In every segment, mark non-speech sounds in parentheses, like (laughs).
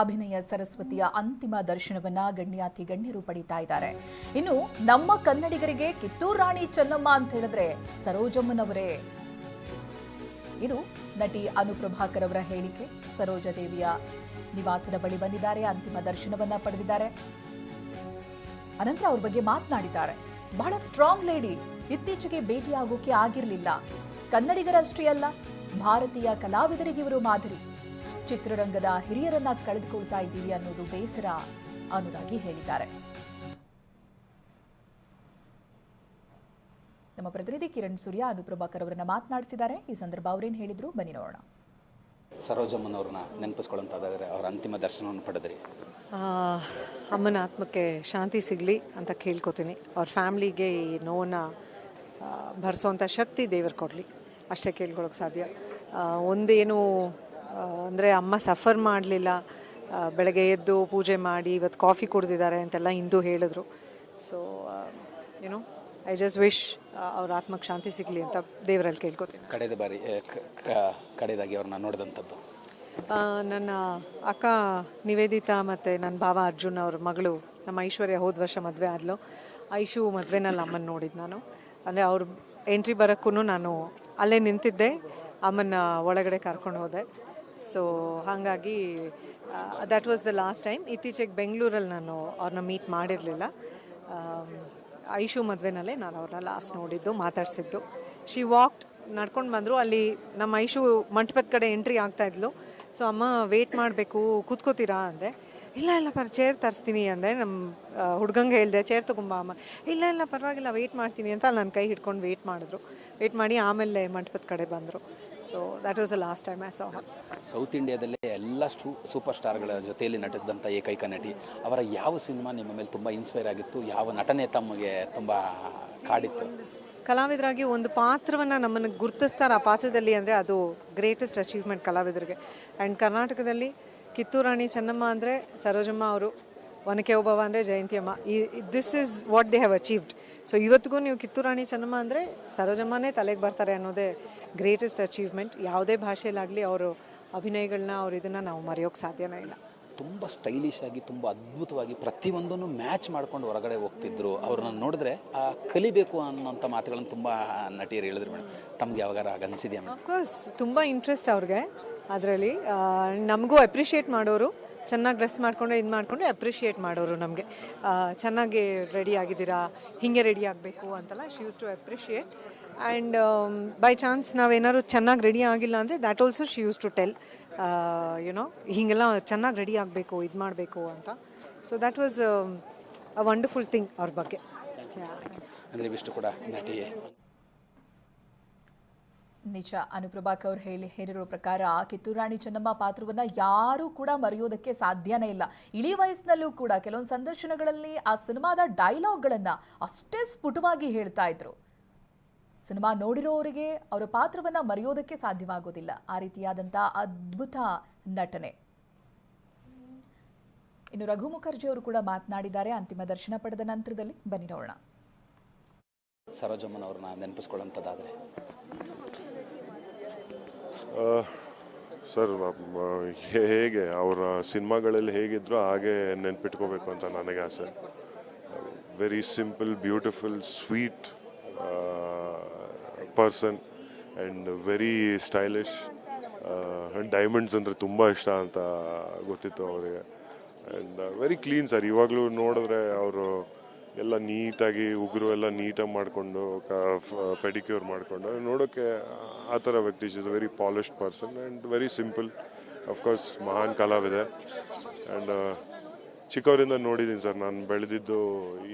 ಅಭಿನಯ ಸರಸ್ವತಿಯ ಅಂತಿಮ ದರ್ಶನವನ್ನ ಗಣ್ಯಾತಿ ಗಣ್ಯರು ಪಡೀತಾ ಇದ್ದಾರೆ. ಇನ್ನು ನಮ್ಮ ಕನ್ನಡಿಗರಿಗೆ ಕಿತ್ತೂರು ರಾಣಿ ಚೆನ್ನಮ್ಮ ಅಂತ ಹೇಳಿದ್ರೆ ಸರೋಜಮ್ಮನವರೇ. ಇದು ನಟಿ ಅನುಪ್ರಭಾಕರ್ ಅವರ ಹೇಳಿಕೆ. ಸರೋಜ ದೇವಿಯ ನಿವಾಸದ ಬಳಿ ಬಂದಿದ್ದಾರೆ, ಅಂತಿಮ ದರ್ಶನವನ್ನ ಪಡೆದಿದ್ದಾರೆ. ಅನಂತರ ಅವ್ರ ಬಗ್ಗೆ ಮಾತನಾಡಿದ್ದಾರೆ. ಬಹಳ ಸ್ಟ್ರಾಂಗ್ ಲೇಡಿ ಇತ್ತೀಚೆಗೆ ಭೇಟಿಯಾಗೋಕೆ ಆಗಿರಲಿಲ್ಲ. ಕನ್ನಡಿಗರಷ್ಟೇ ಅಲ್ಲ, ಭಾರತೀಯ ಕಲಾವಿದರಿಗೆ ಇವರು ಮಾದರಿ. ಚಿತ್ರರಂಗದ ಹಿರಿಯರನ್ನ ಕಳೆದುಕೊಳ್ತಾ ಇದ್ದೀವಿ ಅನ್ನೋದು ಬೇಸರ ಅನ್ನೋದಾಗಿ ಹೇಳಿದ್ದಾರೆ. ನಮ್ಮ ಪ್ರತಿನಿಧಿ ಕಿರಣ್ ಸೂರ್ಯ ಅನುಪ್ರಭಾಕರ್ ಅವರನ್ನ ಮಾತನಾಡಿಸಿದ್ದಾರೆ. ಈ ಸಂದರ್ಭ ಅವರೇನು ಹೇಳಿದ್ರು? ಬನ್ನಿ ನೋಡೋಣ. ಸರೋಜಮ್ಮನವ್ರನ್ನ ನೆನಪಿಸ್ಕೊಳ್ಳೋಂಥದ್ದಾದರೆ ಅವರ ಅಂತಿಮ ದರ್ಶನವನ್ನು ಪಡೆದ್ರಿ. ಅಮ್ಮನ ಆತ್ಮಕ್ಕೆ ಶಾಂತಿ ಸಿಗಲಿ ಅಂತ ಕೇಳ್ಕೊತೀನಿ. ಅವ್ರ ಫ್ಯಾಮ್ಲಿಗೆ ಈ ನೋವನ್ನು ಭರಿಸೋವಂಥ ಶಕ್ತಿ ದೇವರು ಕೊಡಲಿ. ಅಷ್ಟೇ ಕೇಳ್ಕೊಳಕ್ಕೆ ಸಾಧ್ಯ. ಒಂದೇನು ಅಂದರೆ ಅಮ್ಮ ಸಫರ್ ಮಾಡಲಿಲ್ಲ. ಬೆಳಗ್ಗೆ ಎದ್ದು ಪೂಜೆ ಮಾಡಿ ಇವತ್ತು ಕಾಫಿ ಕುಡ್ದಿದ್ದಾರೆ ಅಂತೆಲ್ಲ ಇಂದು ಹೇಳಿದ್ರು. ಸೊ ಏನೋ ಐ ಜಸ್ಟ್ ವಿಶ್ ಅವ್ರ ಆತ್ಮಕ್ಕೆ ಶಾಂತಿ ಸಿಗಲಿ ಅಂತ ದೇವರಲ್ಲಿ ಕೇಳ್ಕೊತೀನಿ. ಕಡೆದ ಬಾರಿ ಕಡೆದಾಗಿ ಅವ್ರನ್ನ ನೋಡಿದಂಥದ್ದು. ನನ್ನ ಅಕ್ಕ ನಿವೇದಿತಾ ಮತ್ತು ನನ್ನ ಭಾವ ಅರ್ಜುನ್ ಅವ್ರ ಮಗಳು ನಮ್ಮ ಐಶ್ವರ್ಯ ಹೋದ ವರ್ಷ ಮದುವೆ ಆದ್ಲು. ಐಶು ಮದುವೆನಲ್ಲಿ ಅಮ್ಮನ ನೋಡಿದ್ದು ನಾನು. ಅಂದರೆ ಅವ್ರ ಎಂಟ್ರಿ ಬರೋಕ್ಕೂ ನಾನು ಅಲ್ಲೇ ನಿಂತಿದ್ದೆ ಅಮ್ಮನ ಒಳಗಡೆ ಕರ್ಕೊಂಡು ಹೋದೆ. ಸೊ ಹಾಗಾಗಿ that was the last time ಇತ್ತೀಚೆಗೆ ಬೆಂಗಳೂರಲ್ಲಿ ನಾನು ಅವ್ರನ್ನ ಮೀಟ್ ಮಾಡಿರಲಿಲ್ಲ. ಐಶು ಮದುವೆನಲ್ಲೇ ನಾನು ಅವ್ರನ್ನ ಲಾಸ್ಟ್ ನೋಡಿದ್ದು, ಮಾತಾಡಿಸಿದ್ದು. ಶಿ ವಾಕ್ಡ್ ನಡ್ಕೊಂಡು ಬಂದರು. ಅಲ್ಲಿ ನಮ್ಮ ಐಶು ಮಂಟಪದ ಕಡೆ ಎಂಟ್ರಿ ಆಗ್ತಾ ಇದ್ಲು. ಸೊ ಅಮ್ಮ ವೇಟ್ ಮಾಡಬೇಕು, ಕೂತ್ಕೋತೀರಾ ಅಂದೆ. ಇಲ್ಲ ಇಲ್ಲ, ಪರ್ ಚೇರ್ ತರಿಸ್ತೀನಿ ಅಂದೆ. ನಮ್ಮ ಹುಡ್ಗಂಗೆ ಹೇಳಿದೆ ಚೇರ್ ತಗೊಂಬ ಅಮ್ಮ. ಇಲ್ಲ ಇಲ್ಲ, ಪರವಾಗಿಲ್ಲ ವೆಯ್ಟ್ ಮಾಡ್ತೀನಿ ಅಂತ ನನ್ನ ಕೈ ಹಿಡ್ಕೊಂಡು ವೆಯ್ಟ್ ಮಾಡಿದ್ರು. ವೆಯ್ಟ್ ಮಾಡಿ ಆಮೇಲೆ ಮಂಟಪದ ಕಡೆ ಬಂದರು. So that was the last time I saw south ಇಂಡಿಯಾದಲ್ಲೇ ಎಲ್ಲ ಸ್ಟೂ ಸೂಪರ್ ಸ್ಟಾರ್ಗಳ ಜೊತೆಯಲ್ಲಿ ನಟಿಸಿದಂಥ ಏಕೈಕ ನಟಿ. ಅವರ ಯಾವ ಸಿನಿಮಾ ನಿಮ್ಮ ಮೇಲೆ ತುಂಬ ಇನ್ಸ್ಪೈರ್ ಆಗಿತ್ತು? ಯಾವ ನಟನೆ ತಮಗೆ ತುಂಬ ಕಾಡಿತ್ತು? ಕಲಾವಿದರಾಗಿ ಒಂದು ಪಾತ್ರವನ್ನು ನಮ್ಮನ್ನು ಗುರುತಿಸ್ತಾರೆ. ಆ ಪಾತ್ರದಲ್ಲಿ ಅಂದರೆ ಅದು ಗ್ರೇಟೆಸ್ಟ್ ಅಚೀವ್ಮೆಂಟ್ ಕಲಾವಿದರಿಗೆ. ಆ್ಯಂಡ್ ಕರ್ನಾಟಕದಲ್ಲಿ ಕಿತ್ತೂರು ರಾಣಿ ಚೆನ್ನಮ್ಮ ಅಂದರೆ ಸರೋಜಮ್ಮ ಅವರು ಒನಕೆ ಒಬ್ಬವ ಅಂದರೆ ಜಯಂತಿಯಮ್ಮ. ಈ this is what they have achieved so ಇವತ್ತಿಗೂ ನೀವು ಕಿತ್ತೂರು ರಾಣಿ ಚೆನ್ನಮ್ಮ ಅಂದರೆ ಸರೋಜಮ್ಮನೇ ತಲೆಗೆ ಬರ್ತಾರೆ ಅನ್ನೋದೇ ಗ್ರೇಟೆಸ್ಟ್ ಅಚೀವ್ಮೆಂಟ್ ಯಾವುದೇ ಭಾಷೆಯಲ್ಲಾಗಲಿ ಅವರು ಅಭಿನಯಗಳನ್ನ ಅವ್ರು ಇದನ್ನು ನಾವು ಮರೆಯೋಕ್ಕೆ ಸಾಧ್ಯನೇ ಇಲ್ಲ. ತುಂಬ ಸ್ಟೈಲಿಶ್ ಆಗಿ ತುಂಬ ಅದ್ಭುತವಾಗಿ ಪ್ರತಿಯೊಂದನ್ನು ಮ್ಯಾಚ್ ಮಾಡ್ಕೊಂಡು ಹೊರಗಡೆ ಹೋಗ್ತಿದ್ರು. ಅವ್ರನ್ನ ನೋಡಿದ್ರೆ ಆ ಕಲಿಬೇಕು ಅನ್ನೋಂಥ ಮಾತುಗಳನ್ನು ತುಂಬ ನಟಿಯರು ಹೇಳಿದ್ರು ಮೇಡಮ್ ತಮ್ಗೆ ಯಾವಾಗಾರ ಆಗ ಅನಿಸಿದ್ಯಾ ಮೇಡಮ್ ಅಫ್ಕೋರ್ಸ್ ತುಂಬ ಇಂಟ್ರೆಸ್ಟ್ ಅವ್ರಿಗೆ ಅದರಲ್ಲಿ. ನಮಗೂ ಅಪ್ರಿಷಿಯೇಟ್ ಮಾಡೋರು. ಚೆನ್ನಾಗಿ ಡ್ರೆಸ್ ಮಾಡಿಕೊಂಡು ಇದು ಮಾಡಿಕೊಂಡು ಅಪ್ರಿಷಿಯೇಟ್ ಮಾಡೋರು ನಮಗೆ. ಚೆನ್ನಾಗಿ ರೆಡಿ ಆಗಿದ್ದೀರಾ, ಹೀಗೆ ರೆಡಿ ಆಗಬೇಕು ಅಂತೆಲ್ಲ she used to appreciate and by chance ನಾವೇನಾದ್ರು ಚೆನ್ನಾಗಿ ರೆಡಿ ಆಗಿಲ್ಲ ಅಂದರೆ that also she used to tell you know ಹೀಗೆಲ್ಲ ಚೆನ್ನಾಗಿ ರೆಡಿ ಆಗಬೇಕು, ಇದು ಮಾಡಬೇಕು ಅಂತ. So that was a wonderful thing ಅವ್ರ ಬಗ್ಗೆ. ಅಂದರೆ ಇವಿಷ್ಟು ಕೂಡ ನಟಿ ನಿಜ. ಅನುಪ್ರಭಾಕರ್ ಹೇಳಿ, ಹೇಳಿರೋ ಪ್ರಕಾರ ಕಿತ್ತೂರು ರಾಣಿ ಚೆನ್ನಮ್ಮ ಪಾತ್ರವನ್ನು ಯಾರೂ ಕೂಡ ಮರೆಯೋದಕ್ಕೆ ಸಾಧ್ಯನೇ ಇಲ್ಲ. ಇಳಿ ವಯಸ್ಸಿನಲ್ಲೂ ಕೂಡ ಕೆಲವೊಂದು ಸಂದರ್ಶನಗಳಲ್ಲಿ ಆ ಸಿನಿಮಾದ ಡೈಲಾಗ್ಗಳನ್ನು ಅಷ್ಟೇ ಸ್ಫುಟವಾಗಿ ಹೇಳ್ತಾ ಇದ್ರು. ಸಿನಿಮಾ ನೋಡಿರೋರಿಗೆ ಅವರ ಪಾತ್ರವನ್ನ ಮರೆಯೋದಕ್ಕೆ ಸಾಧ್ಯವಾಗೋದಿಲ್ಲ. ಆ ರೀತಿಯಾದಂಥ ಅದ್ಭುತ ನಟನೆ. ಇನ್ನು ರಘು ಮುಖರ್ಜಿ ಅವರು ಕೂಡ ಮಾತನಾಡಿದ್ದಾರೆ. ಅಂತಿಮ ದರ್ಶನ ಪಡೆದ ನಂತರದಲ್ಲಿ ಬನ್ನಿ ಸರೋಜಮ್ಮನವ್ರನ್ನ ನೆನಪಿಸ್ಕೊಳ್ಳೋಂಥದ್ದಾದರೆ ಸರ್ ಹೇಗೆ? ಅವರ ಸಿನಿಮಾಗಳಲ್ಲಿ ಹೇಗಿದ್ರು ಹಾಗೆ ನೆನ್ಪಿಟ್ಕೋಬೇಕು ಅಂತ ನನಗೆ ಆಸೆ. Very simple beautiful sweet person and very stylish diamonds ಅಂದರೆ ತುಂಬ ಇಷ್ಟ ಅಂತ ಗೊತ್ತಿತ್ತು ಅವರಿಗೆ. ಆ್ಯಂಡ್ ವೆರಿ ಕ್ಲೀನ್ ಸರ್ ಇವಾಗಲೂ ನೋಡಿದ್ರೆ ಅವರು ಎಲ್ಲ ನೀಟಾಗಿ ಉಗುರು ಎಲ್ಲ ನೀಟಾಗಿ ಮಾಡಿಕೊಂಡು ಪೆಡಿಕ್ಯೂರ್ ಮಾಡಿಕೊಂಡು ನೋಡೋಕ್ಕೆ ಆ ಥರ ವ್ಯಕ್ತಿ is very polished person and very simple of course ಮಹಾನ್ ಕಲಾವಿದೆ. ಆ್ಯಂಡ್ ಚಿಕ್ಕವರಿಂದ ನೋಡಿದ್ದೀನಿ ಸರ್ ನಾನು ಬೆಳೆದಿದ್ದು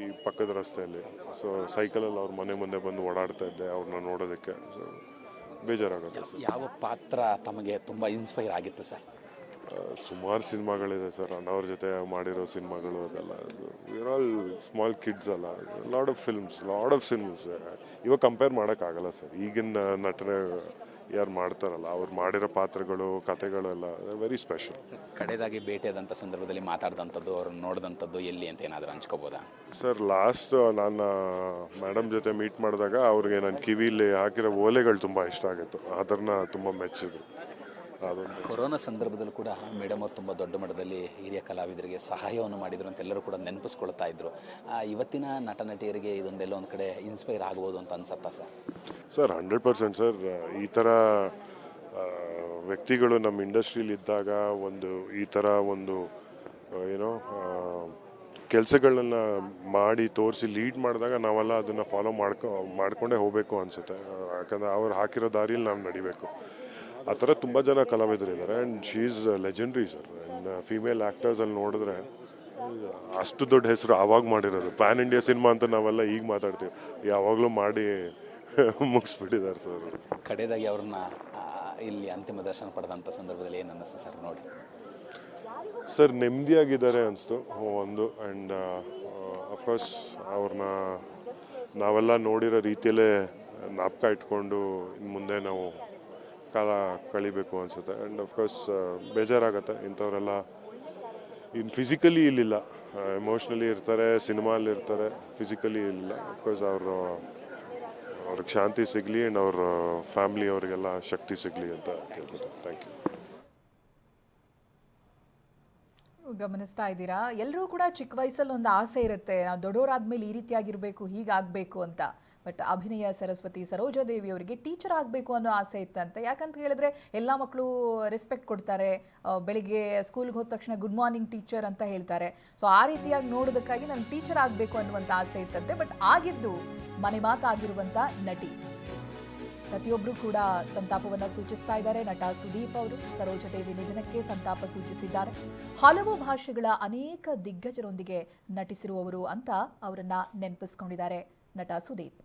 ಈ ಪಕ್ಕದ ರಸ್ತೆಯಲ್ಲಿ. ಸೊ ಸೈಕಲಲ್ಲಿ ಅವ್ರ ಮನೆ ಮುಂದೆ ಬಂದು ಓಡಾಡ್ತಾ ಇದ್ದೆ ಅವ್ರನ್ನ ನೋಡೋದಕ್ಕೆ. ಸೊ ಬೇಜಾರಾಗುತ್ತೆ ಸರ್. ಯಾವ ಪಾತ್ರ ತಮಗೆ ತುಂಬ ಇನ್ಸ್ಪೈರ್ ಆಗಿತ್ತು ಸರ್? ಸುಮಾರು ಸಿನಿಮಾಗಳಿದೆ ಸರ್. ಅವ್ರ ಜೊತೆ ಮಾಡಿರೋ ಸಿನಿಮಾಗಳು ಅದೆಲ್ಲ. ವಿರ್ ಆಲ್ ಸ್ಮಾಲ್ ಕಿಡ್ಸ್ ಅಲ್ಲ. Lot of films lot of cinemas ಇವಾಗ ಕಂಪೇರ್ ಮಾಡೋಕ್ಕಾಗಲ್ಲ ಸರ್. ಈಗಿನ ನಟನೆ ಯಾರು ಮಾಡ್ತಾರಲ್ಲ ಅವ್ರು ಮಾಡಿರೋ ಪಾತ್ರಗಳು ಕತೆಗಳೆಲ್ಲ ವೆರಿ ಸ್ಪೆಷಲ್ ಕಡೆದಾಗಿ ಭೇಟಿಯಾದಂಥ ಸಂದರ್ಭದಲ್ಲಿ ಮಾತಾಡಿದಂಥದ್ದು ಅವ್ರನ್ನ ನೋಡಿದಂಥದ್ದು ಎಲ್ಲಿ ಅಂತ ಏನಾದರೂ ಹಂಚ್ಕೋಬೋದಾ? ಸರ್ ಲಾಸ್ಟ್ ನಾನು ಮೇಡಮ್ ಜೊತೆ ಮೀಟ್ ಮಾಡಿದಾಗ ಅವ್ರಿಗೆ ನನ್ನ ಕಿವಿಲಿ ಹಾಕಿರೋ ಓಲೆಗಳು ತುಂಬ ಇಷ್ಟ ಆಗಿತ್ತು. ಅದನ್ನ ತುಂಬ ಮೆಚ್ಚಿದ್ರು. ಕೊರೋನಾ ಸಂದರ್ಭದಲ್ಲೂ ಕೂಡ ಮೇಡಮ್ ಅವರು ತುಂಬ ದೊಡ್ಡ ಮಟ್ಟದಲ್ಲಿ ಹಿರಿಯ ಕಲಾವಿದರಿಗೆ ಸಹಾಯವನ್ನು ಮಾಡಿದ್ರು ಅಂತ ಎಲ್ಲರೂ ಕೂಡ ನೆನಪಿಸ್ಕೊಳ್ತಾ ಇದ್ರು. ಆ, ಇವತ್ತಿನ ನಟ ನಟಿಯರಿಗೆ ಇದೊಂದೆಲ್ಲ ಒಂದು ಕಡೆ ಇನ್ಸ್ಪೈರ್ ಆಗ್ಬೋದು ಅಂತ ಅನ್ಸತ್ತಾ sir? Sir hundred percent sir. ಈ ಥರ ವ್ಯಕ್ತಿಗಳು ನಮ್ಮ ಇಂಡಸ್ಟ್ರೀಲಿ ಇದ್ದಾಗ ಒಂದು ಈ ಥರ ಒಂದು ಏನೋ ಕೆಲಸಗಳನ್ನ ಮಾಡಿ ತೋರಿಸಿ ಲೀಡ್ ಮಾಡಿದಾಗ ನಾವೆಲ್ಲ ಅದನ್ನು ಫಾಲೋ ಮಾಡ್ಕೊ ಮಾಡ್ಕೊಂಡೇ ಹೋಗಬೇಕು ಅನಿಸುತ್ತೆ. ಯಾಕಂದರೆ ಅವ್ರು ಹಾಕಿರೋ ದಾರಿಯಲ್ಲಿ ನಾವು ನಡಿಬೇಕು. ಆ ಥರ ತುಂಬ ಜನ ಕಲಾವಿದರಿದ್ದಾರೆ. And she is legendary sir and female ಆ್ಯಕ್ಟರ್ಸಲ್ಲಿ ನೋಡಿದ್ರೆ ಅಷ್ಟು ದೊಡ್ಡ ಹೆಸರು ಆವಾಗ ಮಾಡಿರೋದು. ಪ್ಯಾನ್ ಇಂಡಿಯಾ ಸಿನಿಮಾ ಅಂತ ನಾವೆಲ್ಲ ಈಗ ಮಾತಾಡ್ತೀವಿ. ಯಾವಾಗಲೂ ಮಾಡಿ (laughs) ಮುಗಿಸ್ಬಿಟ್ಟಿದ್ದಾರೆ ಸರ್ ಕಡೆಯದಾಗಿ ಅವ್ರನ್ನ ಇಲ್ಲಿ ಅಂತಿಮ ದರ್ಶನ ಪಡೆದಂಥ ಸಂದರ್ಭದಲ್ಲಿ ಏನು ಅನ್ನಿಸ್ತು ಸರ್ ನೋಡಿ. ಸರ್ ನೆಮ್ಮದಿಯಾಗಿದ್ದಾರೆ ಅನಿಸ್ತು ಒಂದು. ಆ್ಯಂಡ್ ಅಫ್ಕೋರ್ಸ್ ಅವ್ರನ್ನ ನಾವೆಲ್ಲ ನೋಡಿರೋ ರೀತಿಯಲ್ಲೇ ನಾಪಕ ಇಟ್ಕೊಂಡು ಇನ್ನು ಮುಂದೆ ನಾವು ಕಾಲ ಕಳಿಬೇಕು ಅನಿಸುತ್ತೆ. ಆ್ಯಂಡ್ ಅಫ್ಕೋರ್ಸ್ ಬೇಜಾರಾಗುತ್ತೆ. ಇಂಥವರೆಲ್ಲ ಇನ್ನು ಫಿಸಿಕಲಿ ಇಲ್ಲಿಲ್ಲ. ಎಮೋಷ್ನಲಿ ಇರ್ತಾರೆ ಸಿನಿಮಾಲಿ ಇರ್ತಾರೆ ಫಿಸಿಕಲಿ ಇಲ್ಲಿಲ್ಲ. ಅಫ್ಕೋರ್ಸ್ ಅವರು, ಅವ್ರಿಗೆ ಶಾಂತಿ ಸಿಗಲಿ ಆ್ಯಂಡ್ ಅವ್ರ ಫ್ಯಾಮ್ಲಿ ಅವರಿಗೆಲ್ಲ ಶಕ್ತಿ ಸಿಗಲಿ ಅಂತ ಕೇಳ್ಬೋದು ಥ್ಯಾಂಕ್ ಯು ಗಮನಿಸ್ತಾ ಇದ್ದೀರಾ? ಎಲ್ಲರೂ ಕೂಡ ಚಿಕ್ಕ ವಯಸ್ಸಲ್ಲಿ ಒಂದು ಆಸೆ ಇರುತ್ತೆ. ನಾವು ದೊಡ್ಡವರಾದ್ಮೇಲೆ ಈ ರೀತಿಯಾಗಿರಬೇಕು, ಹೀಗಾಗಬೇಕು ಅಂತ. ಬಟ್ ಅಭಿನಯ ಸರಸ್ವತಿ ಸರೋಜಾದೇವಿ ಅವರಿಗೆ ಟೀಚರ್ ಆಗಬೇಕು ಅನ್ನೋ ಆಸೆ ಇತ್ತಂತೆ. ಯಾಕಂತ ಹೇಳಿದ್ರೆ ಎಲ್ಲ ಮಕ್ಕಳು ರೆಸ್ಪೆಕ್ಟ್ ಕೊಡ್ತಾರೆ. ಬೆಳಿಗ್ಗೆ ಸ್ಕೂಲ್ಗೆ ಹೋದ ತಕ್ಷಣ ಗುಡ್ ಮಾರ್ನಿಂಗ್ ಟೀಚರ್ ಅಂತ ಹೇಳ್ತಾರೆ. ಸೊ ಆ ರೀತಿಯಾಗಿ ನೋಡೋದಕ್ಕಾಗಿ ನಾನು ಟೀಚರ್ ಆಗಬೇಕು ಅನ್ನುವಂಥ ಆಸೆ ಇತ್ತಂತೆ. ಬಟ್ ಆಗಿದ್ದು ಮನೆ ಮಾತಾಗಿರುವಂಥ ನಟಿ. ಪ್ರತಿಯೊಬ್ಬರು ಕೂಡ ಸಂತಾಪವನ್ನು ಸೂಚಿಸ್ತಾ ಇದ್ದಾರೆ. ನಟ ಸುದೀಪ್ ಅವರು ಸರೋಜದೇವಿ ನಿಧನಕ್ಕೆ ಸಂತಾಪ ಸೂಚಿಸಿದ್ದಾರೆ. ಹಲವು ಭಾಷೆಗಳ ಅನೇಕ ದಿಗ್ಗಜರೊಂದಿಗೆ ನಟಿಸಿರುವವರು ಅಂತ ಅವರನ್ನ ನೆನಪಿಸ್ಕೊಂಡಿದ್ದಾರೆ ನಟ ಸುದೀಪ್.